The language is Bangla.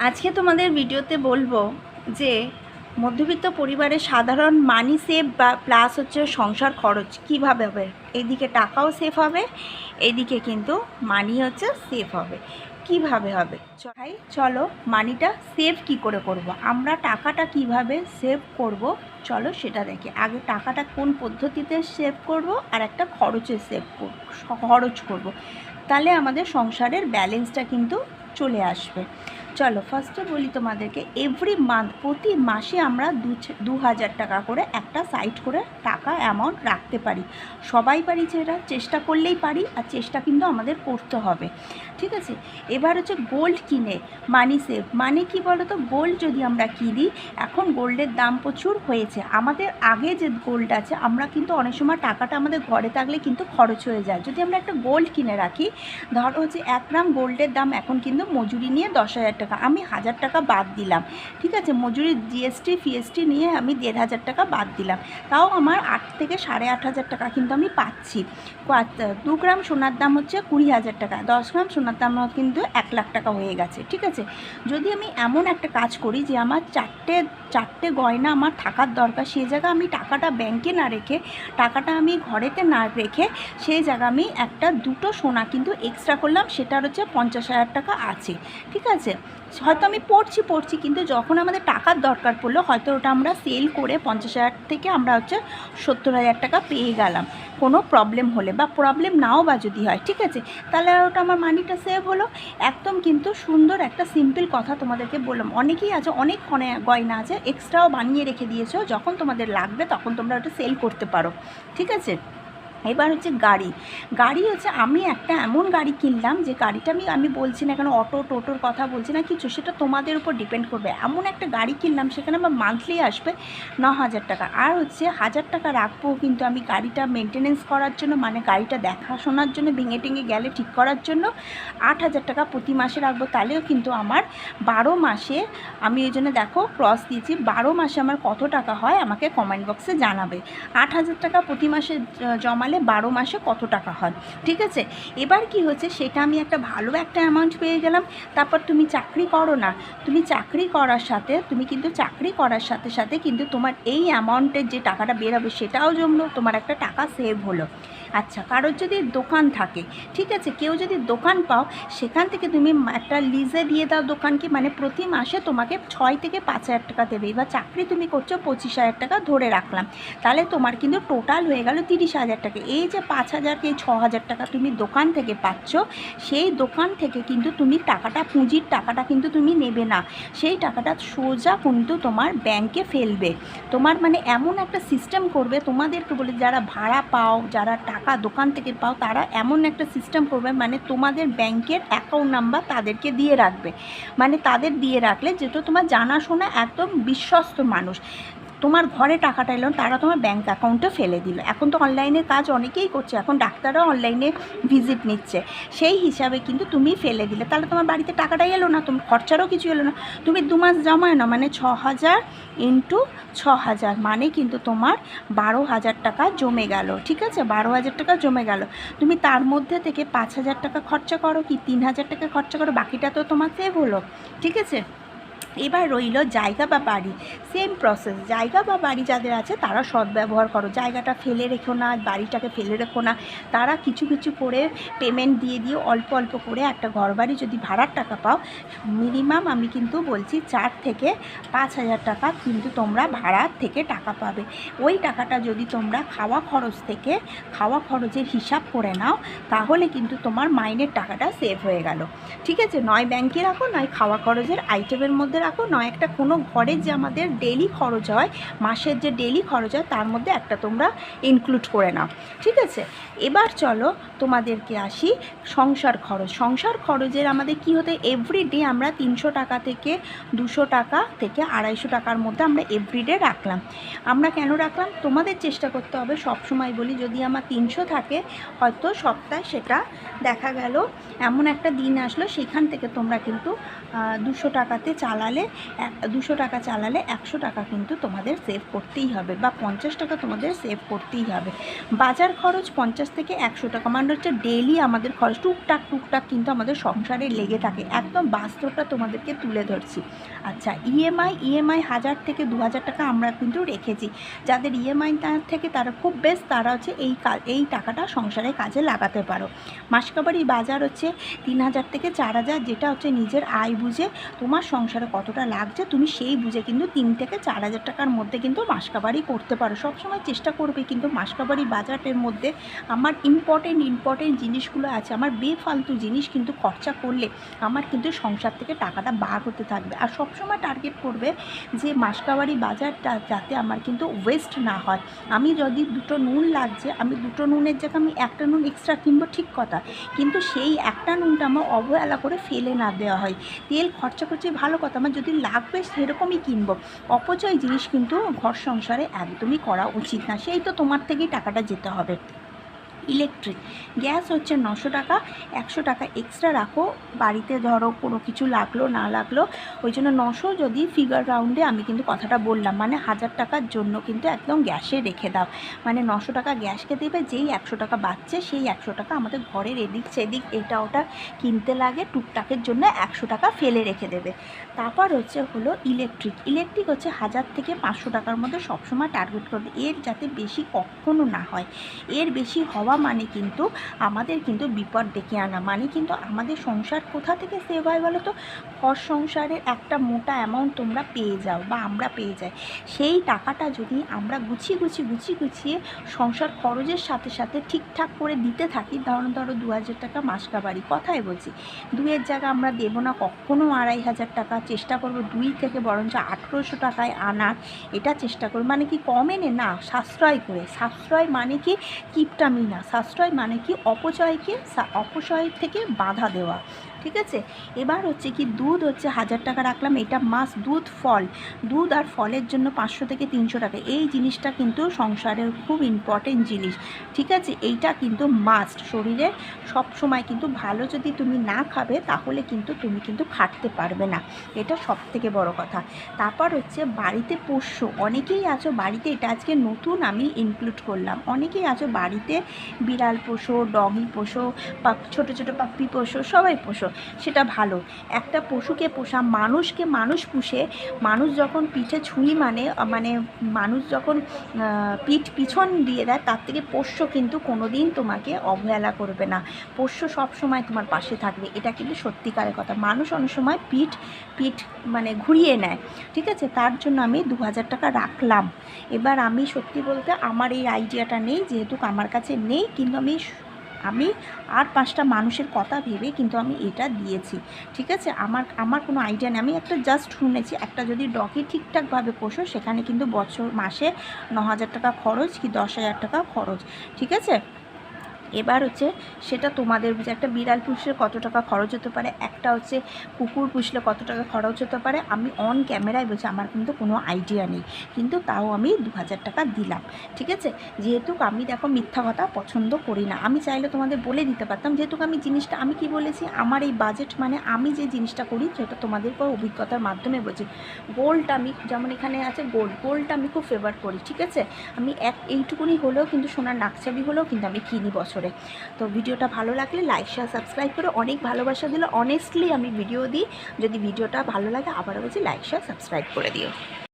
আজকে তোমাদের ভিডিওতে বলব যে মধ্যবিত্ত পরিবারের সাধারণ মানি সেভ বা প্লাস হচ্ছে সংসার খরচ কীভাবে হবে? এইদিকে টাকাও সেভ হবে, এইদিকে কিন্তু মানি হচ্ছে সেভ হবে। কীভাবে হবে? চ- ভাই, চলো মানিটা সেভ কি করে করব। আমরা টাকাটা কীভাবে সেভ করব? চলো সেটা দেখি। আগে টাকাটা কোন পদ্ধতিতে সেভ করব আর একটা খরচে সেভ খরচ করব। তাহলে আমাদের সংসারের ব্যালেন্সটা কিন্তু চলে আসবে। চলো ফার্স্টে বলি তোমাদেরকে এভরি মান্থ প্রতি মাসে আমরা দু হাজার টাকা করে একটা সাইড করে টাকা অ্যামাউন্ট রাখতে পারি। সবাই পারি যেটা চেষ্টা করলেই পারি আর চেষ্টা কিন্তু আমাদের করতে হবে। ঠিক আছে? এবার হচ্ছে গোল্ড কিনে মানি সেভ মানে কি বলো তো গোল্ড যদি আমরা কিনি এখন গোল্ডের দাম প্রচুর হয়েছে। আমাদের আগে যে গোল্ড আছে, আমরা কিন্তু অনেক সময় টাকাটা আমাদের ঘরে থাকলে কিন্তু খরচ হয়ে যায়। যদি আমরা একটা গোল্ড কিনে রাখি, ধরো হচ্ছে এক গ্রাম গোল্ডের দাম এখন কিন্তু মজুরি নিয়ে দশ হাজার টাকা আমি হাজার টাকা বাদ দিলাম। ঠিক আছে? মজুরি জিএসটি ফিএসটি নিয়ে আমি দেড় হাজার টাকা বাদ দিলাম। তাও আমার আট থেকে সাড়ে আট হাজার টাকা কিন্তু আমি পাচ্ছি। দু গ্রাম সোনার দাম হচ্ছে কুড়ি হাজার টাকা। দশ গ্রাম সোনার দাম কিন্তু এক লাখ টাকা হয়ে গেছে। ঠিক আছে? যদি আমি এমন একটা কাজ করি যে আমার চারটে চারটে গয়না আমার থাকার দরকার সেই জায়গা আমি টাকাটা ব্যাংকে না রেখে, টাকাটা আমি ঘরেতে না রেখে সেই জায়গা আমি একটা দুটো সোনা কিন্তু এক্সট্রা করলাম, সেটার হচ্ছে পঞ্চাশ হাজার টাকা আছে। ঠিক আছে? হয়তো আমি পড়ছি পড়ছি, কিন্তু যখন আমাদের টাকার দরকার পড়ল, হয়তো ওটা আমরা সেল করে পঞ্চাশ হাজার থেকে আমরা হচ্ছে সত্তর হাজার টাকা পেয়ে গেলাম। কোনো প্রবলেম হলে বা প্রবলেম নাও বা যদি হয়, ঠিক আছে? তাহলে ওটা আমার মানিটা সেভ হলো। একদম কিন্তু সুন্দর একটা সিম্পল কথা তোমাদেরকে বললাম। অনেকেই আছে, অনেক কনে- গয়না আছে এক্সট্রাও বানিয়ে রেখে দিয়েছ। যখন তোমাদের লাগবে, তখন তোমরা ওটা সেল করতে পারো। ঠিক আছে? এবার হচ্ছে গাড়ি। গাড়ি হচ্ছে আমি একটা এমন গাড়ি কিনলাম যে গাড়িটা আমি আমি বলছি না কেন, অটো, টোটোর কথা বলছি না, কিছু সেটা তোমাদের উপর ডিপেন্ড করবে। এমন একটা গাড়ি কিনলাম সেখানে আমার মান্থলি আসবে ন হাজার টাকা। আর হচ্ছে হাজার টাকা রাখব কিন্তু আমি গাড়িটা মেনটেনেন্স করার জন্য মানে গাড়িটা দেখাশোনার জন্য, ভেঙে টেঙে গেলে ঠিক করার জন্য আট হাজার টাকা প্রতি মাসে রাখব। তাহলেও কিন্তু আমার বারো মাসে আমি ওই জন্য দেখো ক্রস দিয়েছি, বারো মাসে আমার কত টাকা হয় আমাকে কমেন্ট বক্সে জানাবে। আট হাজার টাকা প্রতি মাসে জ- জমালে বারো মাসে কত টাকা হয়? ঠিক আছে? এবার কি হচ্ছে সেটা আমি একটা ভালো একটা অ্যামাউন্ট পেয়ে গেলাম। তারপর তুমি চাকরি করো না, তুমি চাকরি করার সাথে, তুমি কিন্তু চাকরি করার সাথে সাথে কিন্তু তোমার এই অ্যামাউন্টের যে টাকাটা বেরোবে সেটাও জমলো, তোমার একটা টাকা সেভ হলো। আচ্ছা কারোর যদি দোকান থাকে, ঠিক আছে, কেউ যদি দোকান পাও, সেখান থেকে তুমি একটা লিজে দিয়ে দাও দোকানকে মানে প্রতি মাসে তোমাকে ছয় থেকে পাঁচ হাজার টাকা দেবে, এবার চাকরি তুমি করছ পঁচিশ হাজার টাকা ধরে রাখলাম, তাহলে তোমার কিন্তু টোটাল হয়ে গেল তিরিশ হাজার টাকা, এই যে পাঁচ হাজার কি ছ হাজার টাকা তুমি দোকান থেকে পাচ্ছ, সেই দোকান থেকে কিন্তু তুমি টাকাটা, পুঁজির টাকাটা কিন্তু তুমি নেবে না, সেই টাকাটা সোজা কিন্তু তোমার ব্যাংকে ফেলবে, তোমার মানে এমন একটা সিস্টেম করবে, তোমাদেরকে বলে যারা ভাড়া পাও, যারা টাকা দোকান থেকে পাও, তারা এমন একটা সিস্টেম করবে মানে তোমাদের ব্যাংকের অ্যাকাউন্ট নাম্বার তাদেরকে দিয়ে রাখবে। মানে তাদের দিয়ে রাখলে যেটা তোমার জানাশোনা একদম বিশ্বস্ত মানুষ। তোমার ঘরে টাকাটা এলো তারা তোমার ব্যাঙ্ক অ্যাকাউন্টে ফেলে দিল। এখন তো অনলাইনের কাজ অনেকেই করছে, এখন ডাক্তাররাও অনলাইনে ভিজিট নিচ্ছে। সেই হিসাবে কিন্তু তুমি ফেলে দিলে। তাহলে তোমার বাড়িতে টাকাটাই এলো না তুমি খরচারও কিছু এলো না। তুমি দু মাস জমায় না মানে ছ হাজার ইন্টু ছ হাজার মানে কিন্তু তোমার বারো হাজার টাকা জমে গেল, ঠিক আছে? বারো হাজার টাকা জমে গেল। তুমি তার মধ্যে থেকে পাঁচ হাজার টাকা খরচা করো কি তিন হাজার টাকা খরচা করো? বাকিটা তো তোমার সেভ হলো, ঠিক আছে? এবার রইল জায়গা বা বাড়ি। সেম প্রসেস জায়গা বা বাড়ি যাদের আছে তারা সদ্ব্যবহার করো। জায়গাটা ফেলে রেখো না, বাড়িটাকে ফেলে রেখো না। তারা কিছু কিছু করে পেমেন্ট দিয়ে দিয়ে অল্প অল্প করে একটা ঘরবাড়ি যদি ভাড়ার টাকা পাও মিনিমাম আমি কিন্তু বলছি চার থেকে পাঁচ হাজার টাকা কিন্তু তোমরা ভাড়ার থেকে টাকা পাবে। ওই টাকাটা যদি তোমরা খাওয়া খরচ থেকে, খাওয়া খরচের হিসাব করে নাও, তাহলে কিন্তু তোমার মাইনের টাকাটা সেভ হয়ে গেল। ঠিক আছে? নয় ব্যাংকে রাখো, নয় খাওয়া খরচের আইটেমের মধ্যে রাখো, নয় একটা কোনো ঘরের যে আমাদের ডেলি খরচ হয়, মাসের যে ডেলি খরচ হয়, তার মধ্যে একটা তোমরা ইনক্লুড করে নাও, ঠিক আছে? এবার চলো তোমাদেরকে আসি সংসার খরচ। সংসার খরচের আমাদের কি হতে এভরিডে আমরা তিনশো টাকা থেকে দুশো টাকা থেকে আড়াইশো টাকার মধ্যে আমরা এভরিডে রাখলাম। আমরা কেন রাখলাম? তোমাদের চেষ্টা করতে হবে সব সময় বলি, যদি আমার তিনশো থাকে, হয়তো সপ্তাহে সেটা দেখা গেল, এমন একটা দিন আসলো, সেখান থেকে তোমরা কিন্তু দুশো টাকাতে চালালে চালালে দুশো টাকা চালালে একশো টাকা কিন্তু তোমাদের সেভ করতেই হবে বা পঞ্চাশ টাকা তোমাদের সেভ করতেই হবে। বাজার খরচ পঞ্চাশ থেকে একশো টাকা মানে হচ্ছে ডেলি আমাদের খরচ, টুকটাক টুকটাক কিন্তু আমাদের সংসারে লেগে থাকে। একদম বাস্তবটা তোমাদেরকে তুলে ধরছি। আচ্ছা ইএমআই ইএমআই হাজার থেকে দু হাজার টাকা আমরা কিন্তু রেখেছি। যাদের ইএমআই থেকে তারা খুব বেশ, তারা হচ্ছে এই এই টাকাটা সংসারে কাজে লাগাতে পারো। মাসকাবারি বাজার হচ্ছে তিন হাজার থেকে চার হাজার, যেটা হচ্ছে নিজের আয় বুঝে তোমার সংসারে কতটা লাগছে, তুমি সেই বুঝে কিন্তু তিন থেকে চার হাজার টাকার মধ্যে কিন্তু মাসকাবারি করতে পারো। সবসময় চেষ্টা করবে কিন্তু মাসকাবারি বাজারের মধ্যে আমার ইম্পর্টেন্ট ইম্পর্টেন্ট জিনিসগুলো আছে, আমার বেফালতু জিনিস কিন্তু খরচা করলে আমার কিন্তু সংসার থেকে টাকাটা বার হতে থাকবে। আর সবসময় টার্গেট করবে যে মাসকাবারি বাজারটা যাতে আমার কিন্তু ওয়েস্ট না হয়। আমি যদি দুটো নুন লাগছে, আমি দুটো নুনের জায়গায় আমি একটা নুন এক্সট্রা কিনবো ঠিক কথা, কিন্তু সেই একটা নুনটা আমার অবহেলা করে ফেলে না দেওয়া হয়। তেল খরচা করছে ভালো কথা, আমার যদি লাগবে সেরকমই কিনবো। অপচয় জিনিস কিন্তু ঘর সংসারে একদমই করা উচিত না। সেই তো তোমার থেকেই টাকাটা যেতে হবে। ইলেকট্রিক। গ্যাস হচ্ছে নশো টাকা, একশো টাকা এক্সট্রা রাখো। বাড়িতে ধরো কোনো কিছু লাগল, না লাগল, ওই জন্য নশো যদি ফিগার রাউন্ডে আমি কিন্তু কথাটা বললাম মানে হাজার টাকার জন্য কিন্তু একদম গ্যাসে রেখে দাও। মানে নশো টাকা গ্যাসকে দেবে, যেই একশো টাকা বাঁচছে, সেই একশো টাকা আমাদের ঘরের এদিক সেদিক এটা ওটা কিনতে লাগে, টুকটাকের জন্য একশো টাকা ফেলে রেখে দেবে। তারপর হচ্ছে হলো ইলেকট্রিক। ইলেকট্রিক হচ্ছে হাজার থেকে পাঁচশো টাকার মধ্যে সবসময় টার্গেট করবে। এর যাতে বেশি কখনো না হয়। এর বেশি হওয়া মানে কিন্তু আমাদের কিন্তু বিপদ ডেকে আনা। মানে কিন্তু আমাদের সংসার কোথা থেকে সেভ হয় বলো তো ঘর সংসারের একটা মোটা অ্যামাউন্ট তোমরা পেয়ে যাও বা আমরা পেয়ে যাই। সেই টাকাটা যদি আমরা গুছিয়ে গুছিয়ে গুছিয়ে গুছিয়ে সংসার খরচের সাথে সাথে ঠিকঠাক করে দিতে থাকি, ধরো ধরো দু হাজার টাকা মাসকাবারি কথাই বলছি। দুইয়ের জায়গা আমরা দেবো না, কখনো আড়াই হাজার টাকা চেষ্টা করব, দুই থেকে বরঞ্চ আঠেরোশো টাকায় আনার এটা চেষ্টা করব। মানে কি কম এনে না, সাশ্রয় করে। সাশ্রয় মানে কি? কিপটামি না। সাশ্রয় মানে কি? অপচয়কে অপচয় থেকে বাধা দেওয়া। ঠিক আছে? এবার হচ্ছে কি দুধ হচ্ছে হাজার টাকা রাখলাম, এটা মাস দুধ ফল। দুধ আর ফলের জন্য পাঁচশো থেকে তিনশো টাকা। এই জিনিসটা কিন্তু সংসারের খুব ইম্পর্টেন্ট জিনিস। ঠিক আছে? এইটা কিন্তু মাস্ট শরীরে সব সময় কিন্তু ভালো যদি তুমি না খাবে, তাহলে কিন্তু তুমি কিন্তু খাটতে পারবে না। এটা সব থেকে বড় কথা। তারপর হচ্ছে বাড়িতে পোষ্য। অনেকেই আছো বাড়িতে, এটা আজকে নতুন আমি ইনক্লুড করলাম। অনেকেই আছো বাড়িতে বিড়াল পোষো ডগি পোষো বা ছোটো ছোটো পাপ্পি পোষো সবাই পোষো সেটা ভালো। একটা পশুকে পোষা, মানুষকে মানুষ পুষে, মানুষ যখন পিঠে ছুঁই মানে মানে মানুষ যখন পিঠ পিছন দিয়ে দেয়, তার থেকে পোষ্য কিন্তু কোনো দিন তোমাকে অবহেলা করবে না। পোষ্য সব সময় তোমার পাশে থাকবে। এটা কিন্তু সত্যিকারের কথা। মানুষ অনেক সময় পিঠ পিঠ মানে ঘুরিয়ে নেয়। ঠিক আছে? তার জন্য আমি দু হাজার টাকা রাখলাম। এবার আমি সত্যি বলতে আমার এই আইডিয়াটা নেই, যেহেতু আমার কাছে নেই, কিন্তু আমি আমি আর পাঁচটা মানুষের কথা ভেবে কিন্তু আমি এটা দিয়েছি, ঠিক আছে? আমার আমার কোনো আইডিয়া নেই। আমি একটা জাস্ট শুনেছি, একটা যদি ডগে ঠিকঠাকভাবে পোষো, সেখানে কিন্তু বছর, মাসে ন হাজার টাকা খরচ কি দশ হাজার টাকা খরচ, ঠিক আছে? এবার হচ্ছে সেটা তোমাদের বুঝে একটা বিড়াল পুষলে কত টাকা খরচ হতে পারে, একটা হচ্ছে কুকুর পুষলে কত টাকা খরচ হতে পারে, আমি অন ক্যামেরায় বলছি, আমার কিন্তু কোনো আইডিয়া নেই। কিন্তু তাও আমি দু হাজার টাকা দিলাম, ঠিক আছে? যেহেতু আমি দেখো মিথ্যা কথা পছন্দ করি না, আমি চাইলে তোমাদের বলে দিতে পারতাম, যেহেতু আমি জিনিসটা, আমি কি বলেছি, আমার এই বাজেট মানে আমি যে জিনিসটা করি, সেটা তোমাদের পর অভিজ্ঞতার মাধ্যমে বলছি। গোল্ড আমি, যেমন এখানে আছে গোল্ড গোল্ডটা আমি খুব ফেভার করি, ঠিক আছে? আমি এক, এইটুকুনি হলেও কিন্তু সোনার নাকছাবি হলেও কিন্তু আমি কিনি বছরে। তো ভিডিওটা ভালো লাগলে লাইক শেয়ার সাবস্ক্রাইব করে অনেক ভালোবাসা দিলে অনেস্টলি আমি ভিডিও দিই। যদি ভিডিওটা ভালো লাগে আবারও বলছি লাইক শেয়ার সাবস্ক্রাইব করে দিও।